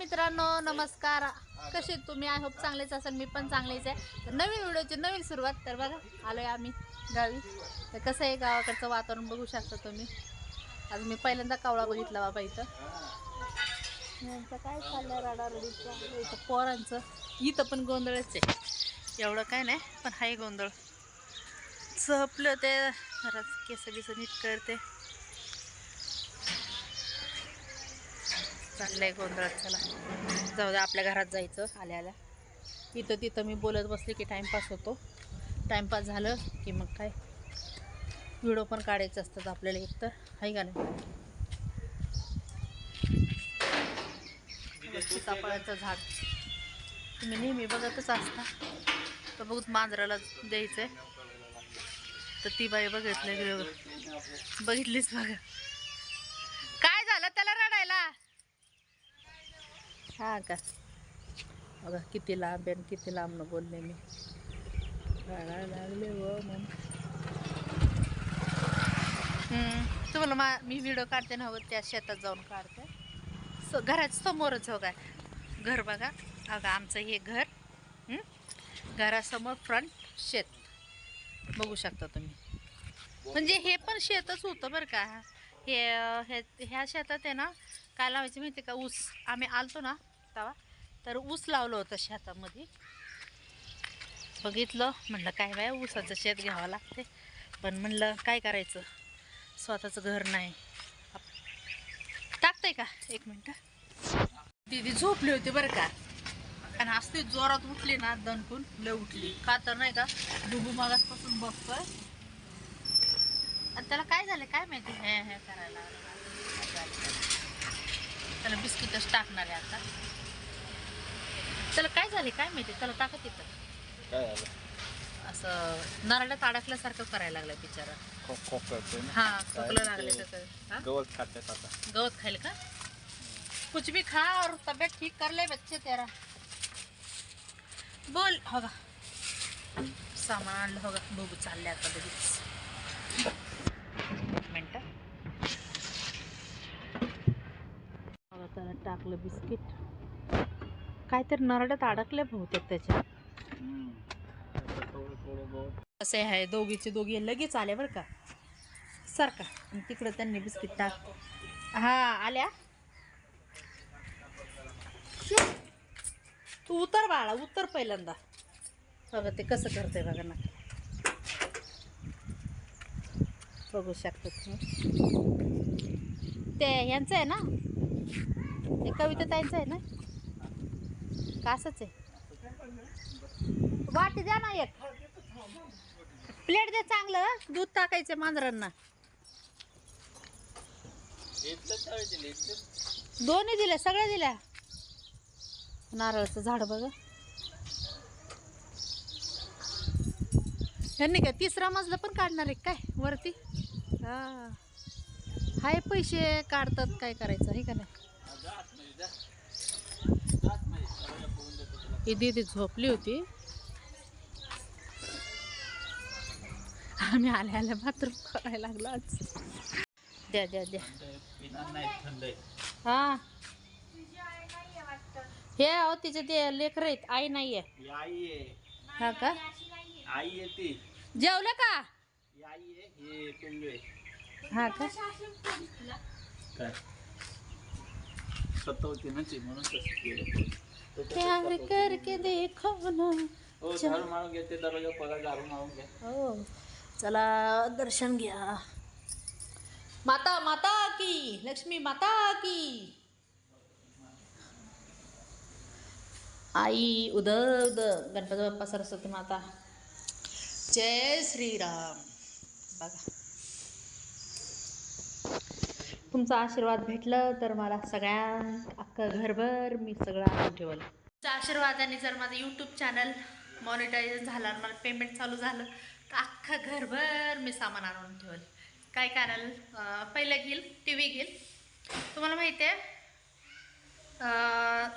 मित्रांनो नमस्कार. कसे तुम्ही? आय होप चांगलेच असाल. मी पण चांगलेच आहे. तर नवीन व्हिडिओची नवीन सुरुवात. तर बघा आलोय आम्ही गावी. तर कसं आहे गावाकडचं वातावरण बघू शकता तुम्ही. आज मी पहिल्यांदा कावळा बघितला बाबा इथं. यांचं काय चाललं रडारडीचं? इथं पोरांचं. इथं पण गोंधळच आहे. एवढं काय नाही पण हाय गोंधळ. चपलं ते. जरा केस बिस नीट करते. चाललंय गोंधळात चला. जाऊ द्या आपल्या घरात जायचं. आल्या आल्या. इथं तिथं मी बोलत बसले की टाईमपास होतो. टाईमपास झालं की मग काय? व्हिडिओ पण काढायचे असतात आपल्याला एक तर. आहे का नाही? सीताफळाचं झाड. तुम्ही नेहमी बघतच असता. तर बघूत मांजराला आहे तर ती बाई बघितलं बघितलीच बघा काय झालं त्याला रडायला हा का? बघा किती लांब आहे आणि किती लांबनं बोलले मी. रडायला लागले व मग. तुम्हाला मा मी व्हिडिओ काढते ना हवं त्या शेतात जाऊन काढते. स घराच्या समोरच हो काय? घर बघा. अगं आमचं हे घर घरासमोर फ्रंट शेत. बघू शकता तुम्ही. म्हणजे हे पण शेतच होतं बरं का. हे हे ह्या शेतात आहे ना काय लावायचं माहिती का? ऊस. आम्ही आलतो ना तेव्हा तर ऊस लावलं होतं शेतामध्ये. बघितलं. म्हणलं काय बाय ऊसाचं शेत घ्यावं लागते पण म्हणलं काय करायचं? स्वतःचं घर नाही. टाकतंय का? एक मिनटं. दीदी झोपली होती बरं का? आणि असते जोरात उठली ना दणकून. लय उठली. का तर नाही का डुबू मागासपासून बघतोय. आणि त्याला काय झालं? काय माहिती? हे हे करायला बिस्किटच टाकणार आहे आता. त्याला काय झाले काय माहिती? त्याला टाकत येतं असं नरड्यात अडकल्यासारखं करायला लागलं बिचारा. हा खोकलं लागले? गवत खात्यात आता. गवत खाईल का? कुछ भी खा और तबीयत ठीक कर ले बच्चे तेरा. बोल हो का सामान आणलं हो का बघू चालले आता लगेच एक मिनटं बघा त्याला टाकलं बिस्किट. काहीतरी नरड्यात अडकले बहुतेक त्याच्या असे आहे दोघीचे दोघी लगेच आले बरं का. सारखा तिकडं त्यांनी बिस्किट टाक. हा आल्या? तू उतर बाळा उतर पहिल्यांदा. बघा ते कसं करते बघा ना. बघू शकतो तुम्ही. ते यांचं आहे ना? ते कविता ताईंचं आहे ना? कासच आहे? वाटी द्या ना एक. प्लेट दे चांगलं दूध टाकायचं मांजरांना. दोन्ही दिल्या सगळ्या दिल्या. नारळाचं झाड बघा. ह्यांनी काय तिसरा मजला पण काढणार आहे काय वरती? हा. हाय पैसे काढतात काय करायचं आहे का नाही? ही दीदी झोपली होती. आम्ही आल्या आल्या बाथरूम करायला लागलो. आज द्या द्या द्या. हा. हे अहो तिचे ते लेकर आहेत. आई नाहीये. ही आई आहे हा का? आई आहे ती जेवलं का ही आई आहे. हे हा का काय? सतवते ना ती म्हणून तसं केलं. तो तसं प्यार सतवते. करके देखो ना. हो झाडू मारून घे ते दरवाजा पगा झाडू मारून घ्या. हो. चला दर्शन घ्या. माता माता की लक्ष्मी माता की. आई उद उद गणपती बाप्पा सरस्वती माता. जय श्रीराम. बघा. तुमचा आशीर्वाद भेटलं तर मला सगळ्या अख्खं घरभर मी सगळं आणून ठेवलं. तुमच्या आशीर्वादाने जर माझं यूट्यूब चॅनल मॉनिटाईज झालं आणि मला पेमेंट चालू झालं तर अख्खं घरभर मी सामान आणून ठेवलं. काय कारण? पहिलं घेईल टी व्ही घेईल. तुम्हाला माहिती आहे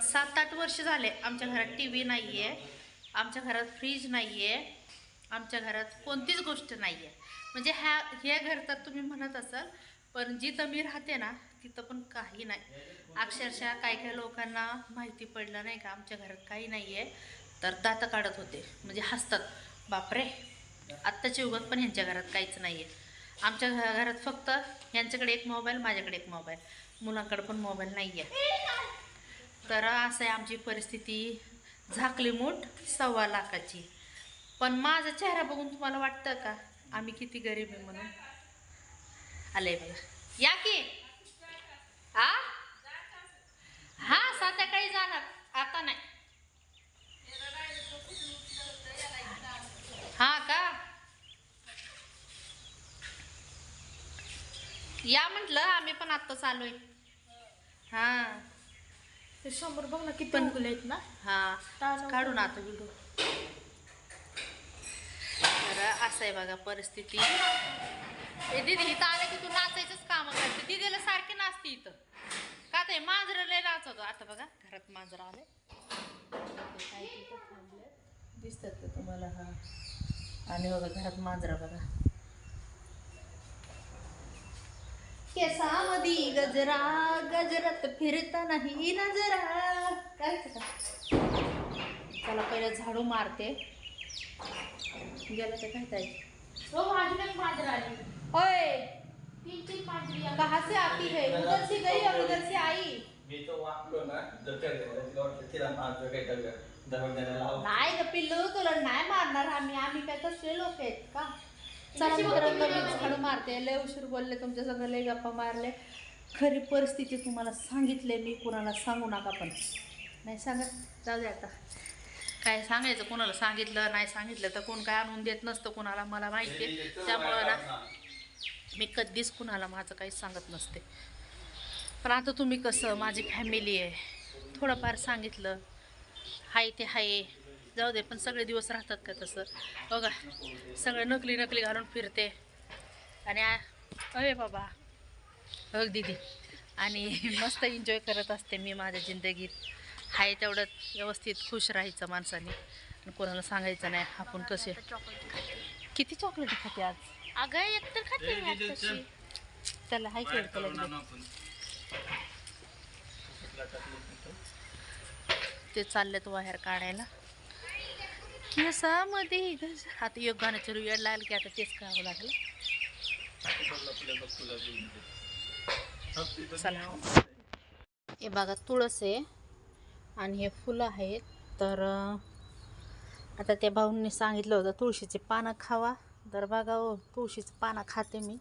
सात आठ वर्ष झाले आमच्या घरात टी व्ही नाही आहे आमच्या घरात फ्रीज नाही आहे आमच्या घरात कोणतीच गोष्ट नाही आहे म्हणजे ह्या हे घर तर तुम्ही म्हणत असाल पण जिथं मी राहते ना तिथं पण काही नाही. अक्षरशः काही काही लोकांना माहिती पडलं नाही का आमच्या घरात काही नाही आहे तर दातं काढत होते. म्हणजे हसतात. बापरे! आत्ताच्या युगात पण ह्यांच्या घरात काहीच नाही आहे आमच्या घरात फक्त यांच्याकडे एक मोबाईल माझ्याकडे एक मोबाईल. मुलांकडे पण मोबाईल नाही आहे तर असं आहे आमची परिस्थिती. झाकली मूठ सव्वा लाखाची. पण माझा चेहरा बघून तुम्हाला वाटतं का आम्ही किती गरीब आहे म्हणून? आले बघा. या की? आ हा संध्याकाळी जाणार. आता नाही. हा का? या म्हटलं आम्ही पण आत्ताच आलोय. हा. ते शंभर बघ ना किती पण- आहेत ना. हा. काढून आता व्हिडिओ तर असं आहे बघा परिस्थिती. ए दीदी इथं आलं की तू नाचायचंच काम करते. दीदीला सारखी नाचते इथं. का ते मांजर लय नाचवतो आता बघा घरात मांजर आले दिसतात का तुम्हाला? हा. आणि बघा घरात मांजरा बघा. केसामधी गजरा गजरात फिरता नाही नजरा. काय ते? का? चला पहिलं झाडू मारते. गेलं तर काय हो माझी एक मांजर आली. ओय तीन तीन मांजरी कहाँ से आती है? उधर से गई और उधर से आई? मी तो वाकलो ना गेला तिला मारतो काही डब्या दवाखान्याला लाव नाही ग पिल्लू तुला नाही मारणार आम्ही. आम्ही काय तसले लोक आहेत का? मी झाडू मारते. लय उशीर बोलले तुमच्या सगळं लय गप्पा मारले. खरी परिस्थिती तुम्हाला सांगितले मी कुणाला सांगू नका पण. नाही सांगत? जाऊ दे आता. काय सांगायचं? कोणाला सांगितलं नाही सांगितलं तर कोण काय आणून देत नसतं कोणाला? मला माहिती आहे. त्यामुळं ना मी कधीच कुणाला माझं काहीच सांगत नसते. पण आता तुम्ही कसं माझी फॅमिली आहे. थोडंफार सांगितलं. हाय ते हाय. जाऊ दे पण सगळे दिवस राहतात का तसं? बघा सगळे नकली नकली घालून फिरते. आणि अरे बाबा. बघ दिदी आणि मस्त एन्जॉय करत असते मी माझ्या जिंदगीत. हाय तेवढं व्यवस्थित खुश राहायचं माणसाने. आणि कोणाला सांगायचं नाही आपण कसे? किती चॉकलेट खाते आज? अगं एक तर खाते मी. त्याला हाय खेळतं ते चाललेत बाहेर काढायला. केसामध्ये आता एक गाण्याचं रुयाड लागलं की आता तेच करावं लागलं. चला. हे बघा तुळस आहे आणि हे फुलं आहेत. तर आता त्या भाऊंनी सांगितलं होतं तुळशीची पानं खावा. तर बघा ओ तुळशीचं पानं खाते मी.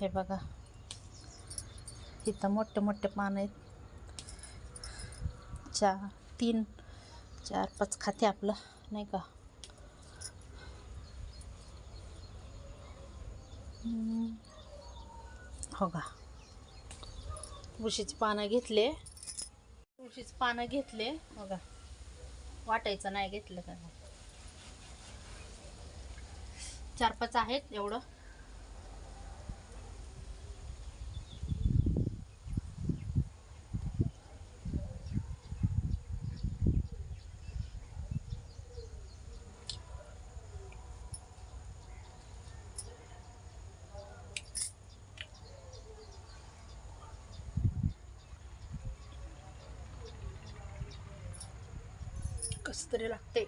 हे बघा. इथं मोठे मोठे पानं आहेत. चार तीन चार पाच खाते आपलं नाही का? हो का? तुळशीची पानं घेतले. तुळशीची पानं घेतले. हो का वाटायचं नाही घेतलं का चार पाच आहेत एवढं. कसं तरी लागते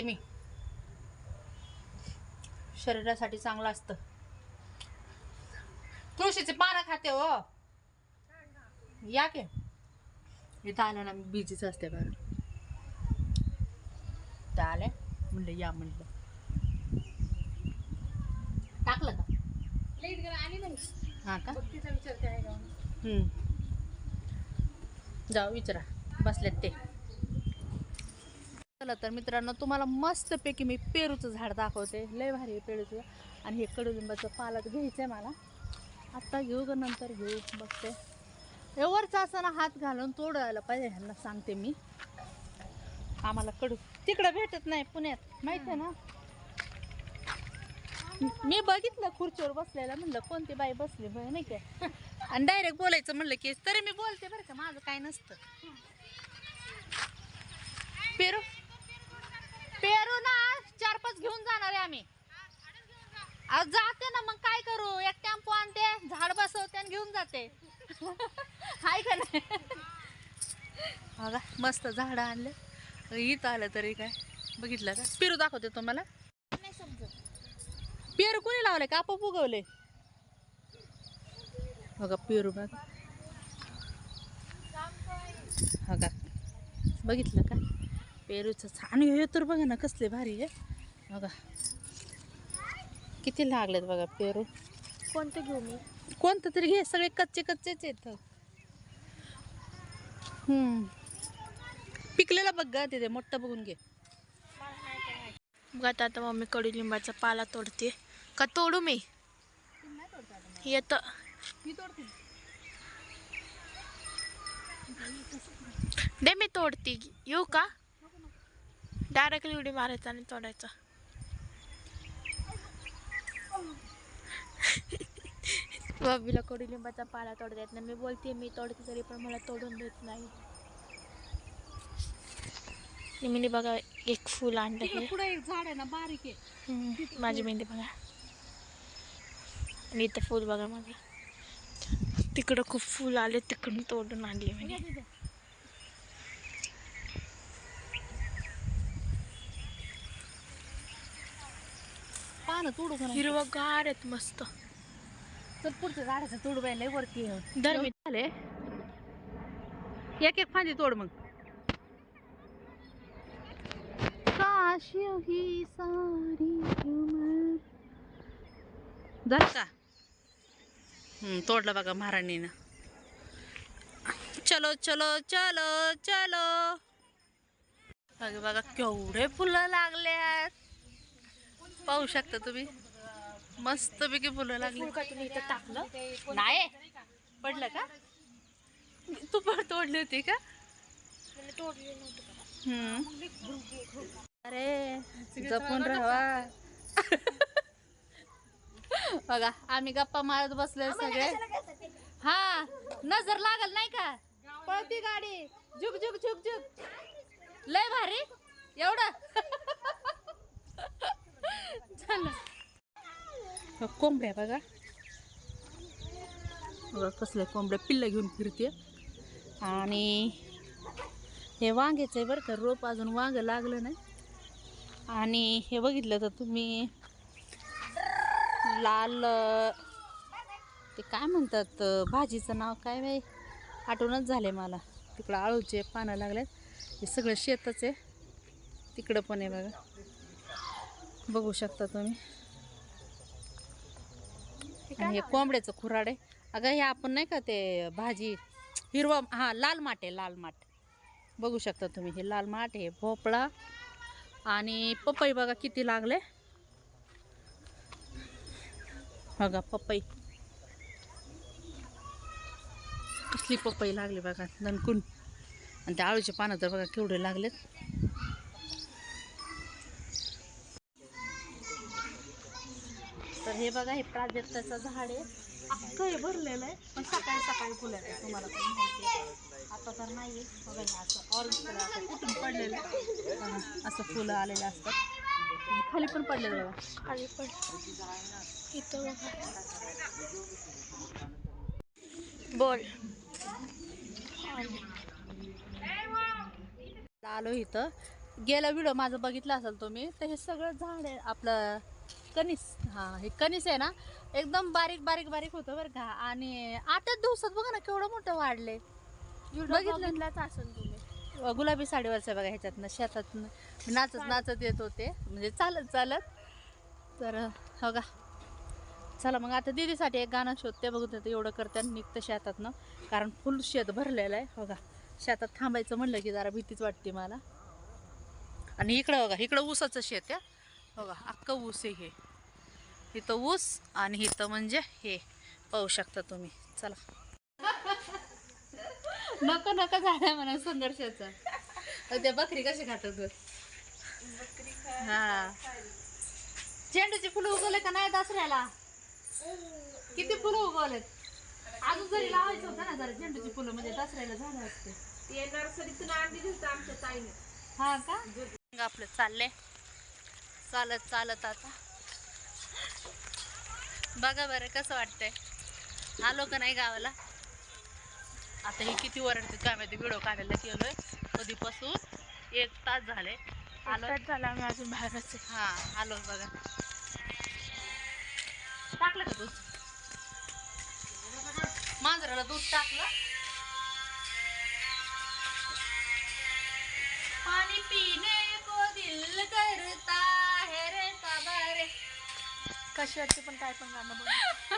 खाते मी. शरीरासाठी चांगलं असतं. तुळशीचे पानं खाते हो. या के. इथं आलं ना मी बिझीच असते बरं. आले म्हणलं या म्हणलं. टाकलं का? लाइट गेला आली नाही. हां का? बघ तिचा विचारते आहे का? हम्म. जाऊ विचारा. बसलेत ते. चला तर मित्रांनो तुम्हाला मस्तपैकी मी पेरूचं झाड दाखवते. लय भारी आहे पेरूचं. आणि हे कडुलिंबाचं पालक घ्यायचं आहे मला. आत्ता घेऊ का नंतर घेऊ. बघते. एवढचा वरचा ना हात घालून तोडायला पाहिजे ह्यांना सांगते मी. आम्हाला कडू तिकडं भेटत नाही पुण्यात. माहीत आहे ना? मी बघितलं खुर्चीवर बसलेलं म्हणलं कोणती बाई बसली बाई नाही काय आणि डायरेक्ट बोलायचं म्हणलं की तरी मी बोलते बरं का माझं काय नसतं. पेरू घेऊन जाणार आहे आम्ही. अहो जाते ना मग काय करू? एक टेम्पो आणते झाड बसवते आणि घेऊन जाते. हाय का नाही? बघा मस्त झाडं आणले. इथं आलं तरी काय? बघितलं का? पेरू दाखवते तुम्हाला. नाही समजत. पेरू कोणी लावले का आपोआप उगवले बघा पेरू बघा. बघा. बघितलं का? पेरूचं छान. हे तर बघा ना कसले भारी आहे. बघा. किती लागलेत बघा पेरू. कोणतं घेऊ मी? कोणतं तरी घे सगळे कच्चे कच्चेच हम्म. पिकलेला बघ गा तिथे मोठं बघून घे. आता आता मम्मी कडुलिंबाचा पाला तोडते. का तोडू मी? येत. दे मी तोडते. येऊ का? डायरेक्टली उडी मारायचा आणि तोडायचा. बॉबीला कडुलिंबाचा पाला तोडता येत नाही. मी बोलते मी तोडते तरी पण मला तोडून देत नाही. निमिनी बघा एक फुल आणलं पुढे एक झाड आहे ना बारीक आहे. माझी मेहंदी बघा. आणि इथं फुल बघा माझं तिकडं खूप फुल आले तिकडून तोडून आणले मी. पानं तोडू का नाही? हिरवं गार आहेत मस्त. चल पुढच्या झाडाचं तोडू लय वरती आहे. मी. झाले. एक एक फांदी तोड मग. काश ही सारी उमर. झालं का? हम्म, तोडलं बघा महाराणीनं. चलो चलो चलो चलो. बघा बघा केवढे फुलं लागल्यात पाहू शकता तुम्ही. मस्त पैकी फुलं लागली. फुल का तुम्ही इथं टाकलं? नाही पडलं का? तू पण तोडली होती का? मी तोडले नव्हतं का? हम्म. अरे जपून राहा बघा आम्ही गप्पा मारत बसलोय सगळे. हा नजर लागल नाही का? पळती गाडी. झुक झुक झुक झुक. लय भारी. एवढं. झालं कोंबड्या बघा. बघा कसल्या कोंबड्या पिल्लं घेऊन फिरते. आणि हे वांग्याचं आहे बरं का रोप अजून वांग लागलं नाही. आणि हे बघितलं तर तुम्ही लाल ते काय म्हणतात भाजीचं नाव काय बाई? आठवणच झाले मला. तिकडं आळूचे पानं लागलेत हे सगळं शेतच आहे. तिकडं पण आहे बघा. बघू शकता तुम्ही. आणि हे कोंबड्याचं खुराड. आहे अगं हे आपण नाही का ते भाजी हिरवा हां लाल माठ आहे लाल माठ. बघू शकता तुम्ही हे लाल माठ आहे भोपळा आणि पपई बघा किती लागले. बघा पपई. कसली पपई लागली बघा ननकून आणि त्या आळूचे पानं तर बघा केवढे लागलेत. तर हे बघा हे प्राजक्ताचं झाड आहे. अख्खं हे भरलेलं आहे पण सकाळी सकाळी फुलं येतात तुम्हाला पण माहिती आहे. आता तर नाही आहे. बघा हे असं ऑरेंज कलर असं कुठून पडलेलं आहे. असं फुलं आलेले असतात. खाली पण पडलेलं बघा. खाली पण. इथं बोल. आलो इथं. गेला व्हिडिओ माझा बघितला असेल तुम्ही तर हे सगळं झाड आहे आपलं कणीस हां हे कणीस आहे ना एकदम बारीक बारीक बारीक होतं बरं का. आणि आठच दिवसात बघा ना केवढं मोठं वाढले बघितलं? तुम्ही. गुलाबी साडीवरचं बघा ह्याच्यातनं शेतातनं नाचत नाचत येत होते. म्हणजे चालत चालत. तर हो का. चला मग आता दीदीसाठी एक गाणं शोधते बघू ते एवढं करते आणि निघतं शेतातनं कारण फुल शेत भरलेलं आहे हो का. शेतात थांबायचं म्हणलं की जरा भीतीच वाटते मला. आणि इकडं बघा इकडं ऊसाचं शेत आहे. हो का अख्खं ऊस आहे हे. इथं ऊस आणि इथं म्हणजे हे. पाहू शकता तुम्ही. चला. नको नको झालं म्हणा संघर्षाचा. त्या बकरी कशी खातात? हा. झेंडूची फुलं उगवले का नाही दसऱ्याला? किती फुलं उगवलेत? अजून जरी लावायचं होतं ना जरा झेंडूची फुलं म्हणजे दसऱ्याला झालं असते. हा का? आपलं चाललंय. चालत चालत आता. बघा बरं कसं वाटतंय? आलो का नाही गावाला? आता हे किती वरडते काय माहिती व्हिडिओ काढायला गेलोय. कधीपासून? एक तास झाले. आलो. झाला मी अजून बाहेरच हा आलो बघा. टाकलं का दूध? मांजराला दूध टाकलं. पाणी पिणे को दिल करता. कशी वाटते पण काय पण गाणं बघ